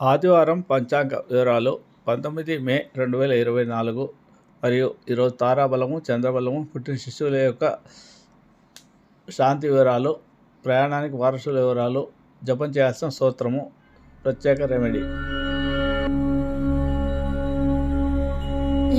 ఆదివారం పంచాంగ వివరాలు పంతొమ్మిది మే రెండు వేల ఇరవై నాలుగు మరియు ఈరోజు తారాబలము చంద్రబలము పుట్టిన శిశువుల యొక్క శాంతి వివరాలు ప్రయాణానికి వారసుల వివరాలు జపం చేయాల్సిన సూత్రము ప్రత్యేక remedy.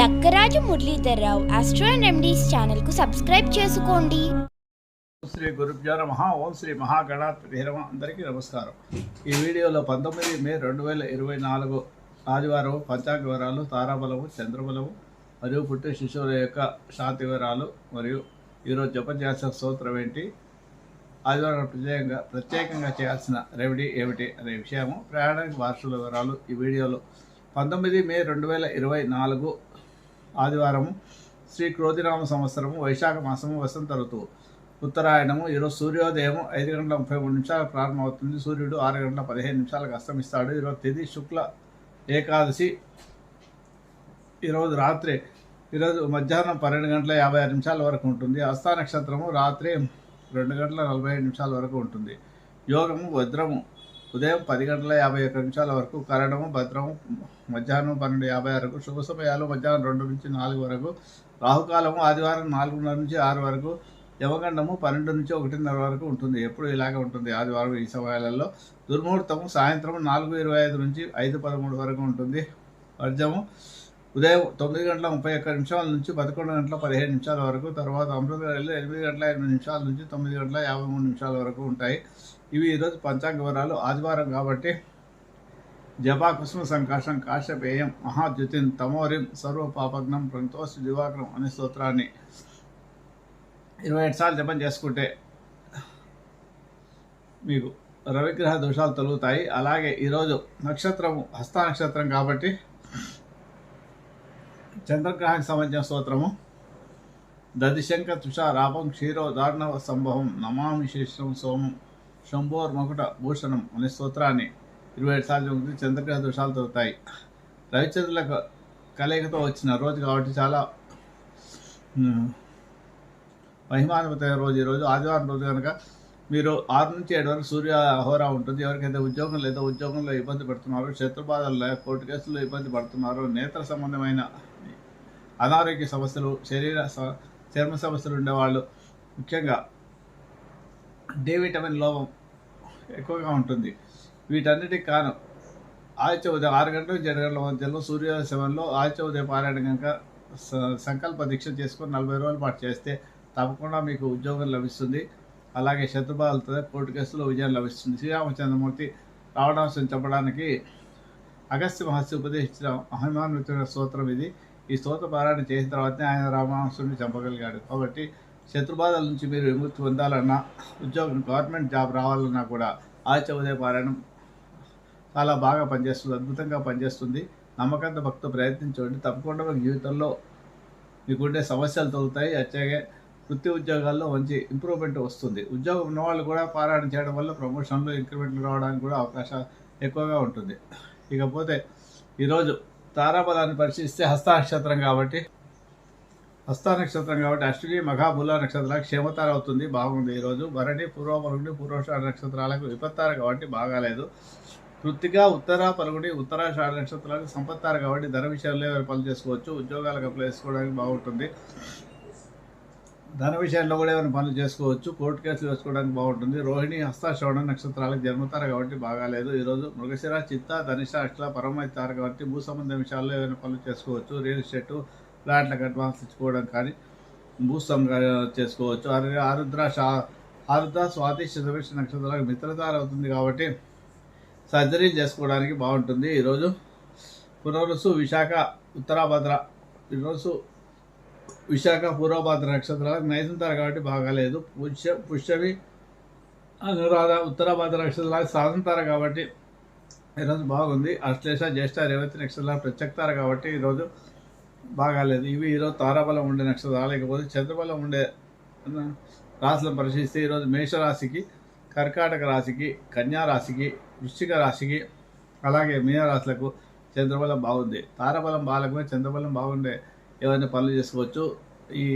Lakkaraju Muralidhar Rao astro and remedies ఛానల్కు సబ్స్క్రైబ్ చేసుకోండి. శ్రీ గురుభ్యో నమ. ఓం శ్రీ మహాగణాధిపతి నమ. అందరికీ నమస్కారం. ఈ వీడియోలో పంతొమ్మిది మే రెండు వేల ఇరవై నాలుగు ఆదివారం పంచాంగ వివరాలు తారాబలము చంద్రబలము మరియు పుట్టిన శిశువుల యొక్క శాంతి వివరాలు మరియు ఈరోజు జపం చేయాల్సిన స్తోత్రం ఏంటి ఆదివారం ప్రత్యేకంగా ప్రత్యేకంగా చేయాల్సిన రెమెడీ ఏమిటి అనే విషయము ప్రయాణానికి వార్షుల వివరాలు ఈ వీడియోలో. పంతొమ్మిది మే రెండు వేల ఇరవై నాలుగు ఆదివారము శ్రీ క్రోధినామ సంవత్సరము వైశాఖ మాసము వసంత ఋతువు. ఉత్తరాయణము ఈరోజు సూర్యోదయం ఐదు గంటల ముప్పై మూడు నిమిషాలకు ప్రారంభమవుతుంది. సూర్యుడు ఆరు గంటల పదిహేను నిమిషాలకు అస్తమిస్తాడు. ఈరోజు తిథి శుక్ల ఏకాదశి ఈరోజు రాత్రి ఈరోజు మధ్యాహ్నం పన్నెండు గంటల యాభై ఆరు నిమిషాల వరకు ఉంటుంది. హస్త నక్షత్రము రాత్రి రెండు గంటల నలభై ఐదు నిమిషాల వరకు ఉంటుంది. యోగము భద్రము ఉదయం పది గంటల యాభై ఒక్క నిమిషాల వరకు కరణము భద్రము మధ్యాహ్నం పన్నెండు యాభై వరకు శుభ సమయాలు మధ్యాహ్నం రెండు నుంచి నాలుగు వరకు రాహుకాలము ఆదివారం నాలుగున్నర నుంచి ఆరు వరకు యమగండము పన్నెండు నుంచి ఒకటిన్నర వరకు ఉంటుంది. ఎప్పుడు ఇలాగే ఉంటుంది. ఆదివారం ఈ సమయాలలో దుర్ముహూర్తము సాయంత్రం నాలుగు ఇరవై ఐదు నుంచి ఐదు పదమూడు వరకు ఉంటుంది. వర్జము ఉదయం తొమ్మిది గంటల ముప్పై ఒక్క నిమిషాల నుంచి పదకొండు గంటల పదిహేను నిమిషాల వరకు తర్వాత అమృత గడియలు ఎనిమిది గంటల ఎనిమిది నిమిషాల నుంచి తొమ్మిది గంటల యాభై మూడు నిమిషాల వరకు ఉంటాయి. ఇవి ఈరోజు పంచాంగ వివరాలు. ఆదివారం కాబట్టి జపా కుసుమ సంకాశం కాశ్యపేయం మహాద్యుతిన్ తమోరిం సర్వ పాపగ్నం ప్రంతోస్ దివాకరం అనే స్తోత్రాన్ని ఇరవై ఏడు సార్లు జపం చేసుకుంటే మీకు రవిగ్రహ దోషాలు తొలుగుతాయి. అలాగే ఈరోజు నక్షత్రము హస్త నక్షత్రం కాబట్టి చంద్రగ్రహానికి సంబంధించిన స్తోత్రము. దదిశంక తుషారాపం క్షీరో దారుణవ సంభవం నమామి శేషం సోమం శంభోర్ మకుట భూషణం అనే స్తోత్రాన్ని ఇరవై ఏడు సార్లు చదువుతుంది చంద్రగ్రహ దోషాలు తొలుగుతాయి. రవిచంద్రులకు కలయికతో వచ్చిన రోజు కాబట్టి చాలా ఉమ్, మహిమానుభూతమైన రోజు ఈరోజు ఆదివారం రోజు కనుక మీరు ఆరు నుంచి ఏడు వరకు సూర్య హోరా ఉంటుంది. ఎవరికైతే ఉద్యోగం లేదో ఉద్యోగంలో ఇబ్బంది పడుతున్నారో శత్రుబాధల్లో కోర్టు కేసుల్లో ఇబ్బంది పడుతున్నారో నేత్ర సంబంధమైన అనారోగ్య సమస్యలు శరీర చర్మ సమస్యలు ఉండేవాళ్ళు ముఖ్యంగా డి విటమిన్ లోపం ఎక్కువగా ఉంటుంది. వీటన్నిటికి కాను ఆదిత్య ఉదయం ఆరు గంటల నుంచి ఏడు గంటల మధ్యలో సూర్యోదయ సమయంలో ఆదిత్య ఉదయం పారాయణ కనుక స- సంకల్ప దీక్ష చేసుకొని నలభై రోజుల పాటు చేస్తే తప్పకుండా మీకు ఉద్యోగం లభిస్తుంది. అలాగే శత్రుబాధలతో కోర్టు కేసులో విజయం లభిస్తుంది. శ్రీరామచంద్రమూర్తి రావణాంశం చెప్పడానికి అగస్త్య మహర్షి ఉపదేశించిన మహిమాన్వితమైన స్తోత్రం ఇది. ఈ స్తోత్ర పారాయణ చేసిన తర్వాతనే ఆయన రావణాంశుడిని చంపగలిగాడు. కాబట్టి శత్రుబాధల నుంచి మీరు విముక్తి పొందాలన్నా ఉద్యోగం గవర్నమెంట్ జాబ్ రావాలన్నా కూడా ఆచ ఉదయ పారాయణం చాలా బాగా పనిచేస్తుంది అద్భుతంగా పనిచేస్తుంది. నమ్మకంతో భక్తులు ప్రయత్నించండి. తప్పకుండా మీకు జీవితంలో మీకుండే సమస్యలు తొలుగుతాయి అట్లాగే వృత్తి ఉద్యోగాల్లో మంచి ఇంప్రూవ్మెంట్ వస్తుంది. ఉద్యోగం ఉన్నవాళ్ళు కూడా పారాయణ చేయడం వల్ల ప్రమోషన్లు ఇంక్రిమెంట్లు రావడానికి కూడా అవకాశం ఎక్కువగా ఉంటుంది. ఇకపోతే ఈరోజు తారాబలాన్ని పరిశీలిస్తే హస్త నక్షత్రం కాబట్టి హస్త నక్షత్రం కాబట్టి అశ్విని మఘాబుల నక్షత్రాలకు క్షేమతార అవుతుంది బాగుంది ఈరోజు. భరణి పూర్వ పలుగుని పూర్వషాఢ నక్షత్రాలకు విపత్తార కాబట్టి బాగాలేదు. కృత్తిగా ఉత్తర పలుగుని ఉత్తరాషాఢ నక్షత్రాలకు సంపత్తారు కాబట్టి ధర విషయంలో పనులు చేసుకోవచ్చు. ఉద్యోగాలకు అప్లై చేసుకోవడానికి బాగుంటుంది. ధన విషయంలో కూడా ఏమైనా పనులు చేసుకోవచ్చు. కోర్టు కేసులు వేసుకోవడానికి బాగుంటుంది. రోహిణి హస్త శ్రవణ నక్షత్రాలకు జన్మతార కాబట్టి బాగాలేదు. ఈరోజు మృగశిర చిత్త ధనిష్ట అక్షల పరమైతారు కాబట్టి భూ సంబంధ విషయాల్లో ఏమైనా పనులు చేసుకోవచ్చు. రియల్ ఎస్టేట్ ఫ్లాట్లకు అడ్వాన్స్ ఇచ్చుకోవడం కానీ భూస్తంగా చేసుకోవచ్చు. అలాగే ఆరుద్ర షా ఆరుద్ర స్వాతి శతభిష నక్షత్రాలకు మిత్రతార అవుతుంది కాబట్టి సర్జరీలు చేసుకోవడానికి బాగుంటుంది. ఈరోజు పునరుసు విశాఖ ఉత్తరాభద్ర. ఈరోజు విశాఖ పూర్వభాద్ర నక్షత్రాలకు నైజంతారు కాబట్టి బాగాలేదు పుష్య పుష్యవి అనురాధ ఉత్తరభాద్ర నక్షత్రాలకు సాధంతార కాబట్టి ఈరోజు బాగుంది. అశ్లేష జ్యేష్ఠ రేవతి నక్షత్రాలు ప్రత్యక్తార కాబట్టి ఈరోజు బాగాలేదు ఇవి ఈరోజు తారాబలం ఉండే నక్షత్రాలు. లేకపోతే చంద్రబలం ఉండే రాశులను పరిశీలిస్తే ఈరోజు మేషరాశికి కర్కాటక రాశికి కన్యా రాశికి వృశ్చిక రాశికి అలాగే మీనరాశులకు చంద్రబలం బాగుంది. తారాబలం బాగాలేకపోతే చంద్రబలం బాగుండే ఏవైనా పనులు చేసుకోవచ్చు. ఈ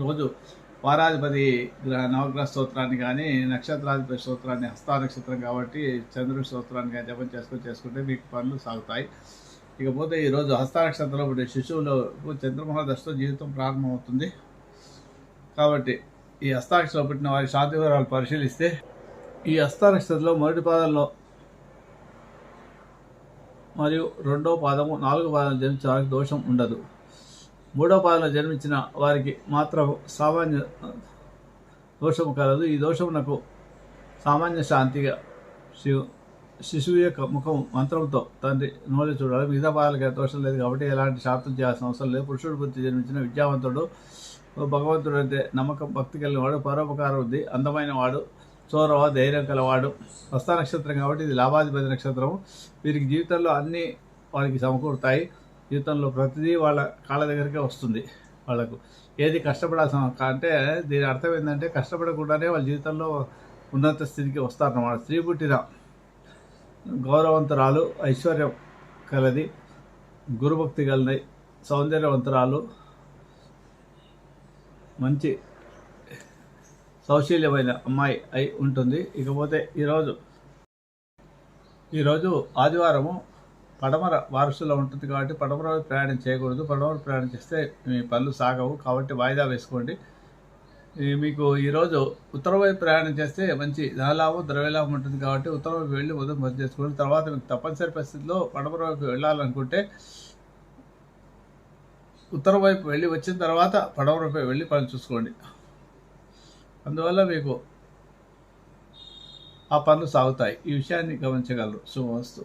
రోజు వారాధిపతి గ్రహ నవగ్రహ స్తోత్రాన్ని కానీ నక్షత్రాధిపతి స్తోత్రాన్ని హస్తా నక్షత్రం కాబట్టి చంద్రుడి స్తోత్రాన్ని కానీ జపం చేసుకొని చేసుకుంటే మీకు పనులు సాగుతాయి. ఇకపోతే ఈరోజు హస్త నక్షత్రంలో పుట్టే శిశువులో చంద్రమోహన దశతో జీవితం ప్రారంభమవుతుంది. కాబట్టి ఈ హస్తాక్షరంలో పుట్టిన వారి శాంతి వివరాలు పరిశీలిస్తే ఈ హస్తా నక్షత్రంలో మొదటి పాదంలో మరియు రెండో పాదము నాలుగో పాదం జన్మించడానికి దోషం ఉండదు. మూడవ పాదంలో జన్మించిన వారికి మాత్రం సామాన్య దోషము కలదు. ఈ దోషమునకు సామాన్య శాంతిగా శివు శిశువు యొక్క ముఖం మంత్రంతో తండ్రి నోలి చూడాలి. మిగతా పాదాలకి దోషం లేదు కాబట్టి ఎలాంటి శాంతం చేయాల్సిన అవసరం లేదు. పురుషుడు బుద్ధి జన్మించిన విద్యావంతుడు భగవంతుడు అంటే నమ్మకం భక్తి కలిగిన వాడు పరోపకారం ఉంది. అందమైన వాడు చోరవ ధైర్యం కలవాడు. హస్త నక్షత్రం కాబట్టి ఇది లాభాధిపతి నక్షత్రం వీరికి జీవితంలో అన్నీ వారికి సమకూరుతాయి. జీవితంలో ప్రతిదీ వాళ్ళ కాళ్ళ దగ్గరికే వస్తుంది వాళ్ళకు. ఏది కష్టపడాల్సిన అంటే దీని అర్థం ఏంటంటే కష్టపడకుండానే వాళ్ళ జీవితంలో ఉన్నత స్థితికి వస్తారన్నమాట. స్త్రీ పుట్టిన గౌరవంతరాలు ఐశ్వర్యం కలది గురుభక్తి కలిగిన సౌందర్యవంతరాలు మంచి సౌశీల్యమైన అమ్మాయి అయి ఉంటుంది. ఇకపోతే ఈరోజు ఈరోజు ఆదివారము పడమర వారసులో ఉంటుంది కాబట్టి పడమర ప్రయాణం చేయకూడదు. పడమర ప్రయాణం చేస్తే మీ పనులు సాగవు. కాబట్టి వాయిదా వేసుకోండి. మీకు ఈరోజు ఉత్తర వైపు ప్రయాణం చేస్తే మంచి ధనలాభం ద్రవ్యలాభం ఉంటుంది కాబట్టి ఉత్తర వైపు వెళ్ళి ఉదయం పని చేసుకోండి. తర్వాత మీకు తప్పనిసరి పరిస్థితిలో పడమర వైపు వెళ్ళాలనుకుంటే ఉత్తర వైపు వెళ్ళి వచ్చిన తర్వాత పడమర వైపు వెళ్ళి పని చూసుకోండి. అందువల్ల మీకు ఆ పనులు సాగుతాయి. ఈ విషయాన్ని గమనించగలరు. శుభవస్తు